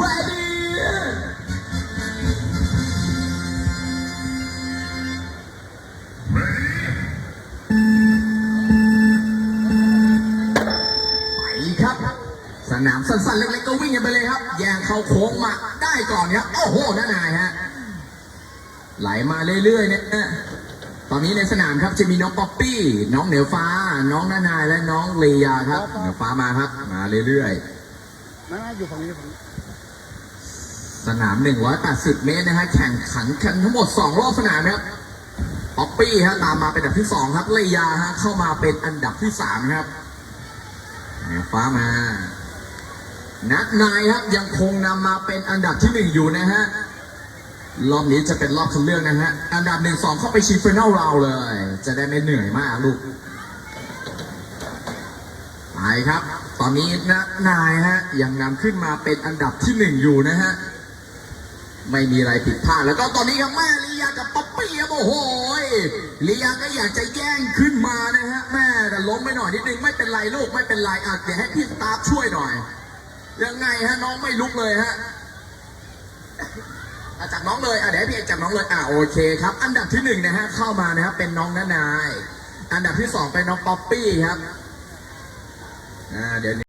ready ไปครับ สนามสั้นๆเล็กๆก็วิ่งกันไปเลยครับ แย่งเข้าโค้งมาได้ก่อนครับ โอ้โหน้านายฮะ ไหลมาเรื่อยๆเนี่ยตอนนี้ในสนามครับจะมีน้องป๊อปปี้ น้องเหนือฟ้า น้องนานายและน้องเลยาครับ เหนือฟ้ามาครับ มาเรื่อยๆนั่นอยู่ฝั่งนี้ฝั่งนี้ สนาม180เมตรนะฮะแข่งขันกันทั้งหมด2รอบสนามครับป๊อปปี้ฮะตามมาเป็นอันดับที่2ครับเลยาฮะเข้ามาเป็นอันดับที่3ครับฟ้ามานัดนายครับยังคงนำมาเป็นอันดับที่1อยู่นะฮะรอบนี้จะเป็นรอบคัดเลือกนะฮะ อันดับหนึ่งสองเข้าไปชิงฟิแนลราเลย จะได้ไม่เหนื่อยมากลูกไปครับ ตอนนี้นะนายฮะยังนำขึ้นมาเป็นอันดับที่หนึ่งอยู่นะฮะ ไม่มีอะไรผิดพลาดแล้วก็ตอนนี้ครับแม่ลียากับป๊อปปี้ครับโอ้โหลียาก็อยากจะแย่งขึ้นมานะฮะแม่แต่ล้มไปหน่อยนิดนึงไม่เป็นไรลูกไม่เป็นไรอาจจะเดี๋ยวให้พี่สตาฟช่วยหน่อย ยังไงฮะน้องไม่ลุกเลยฮะจับน้องเลยอะเดี๋ยวพี่เอกจับน้องเลยอะโอเคครับ อันดับที่หนึ่งนะฮะเข้ามานะครับเป็นน้องนานาย อันดับที่สองเป็นน้องป๊อปปี้ครับอ่าเดี๋ยว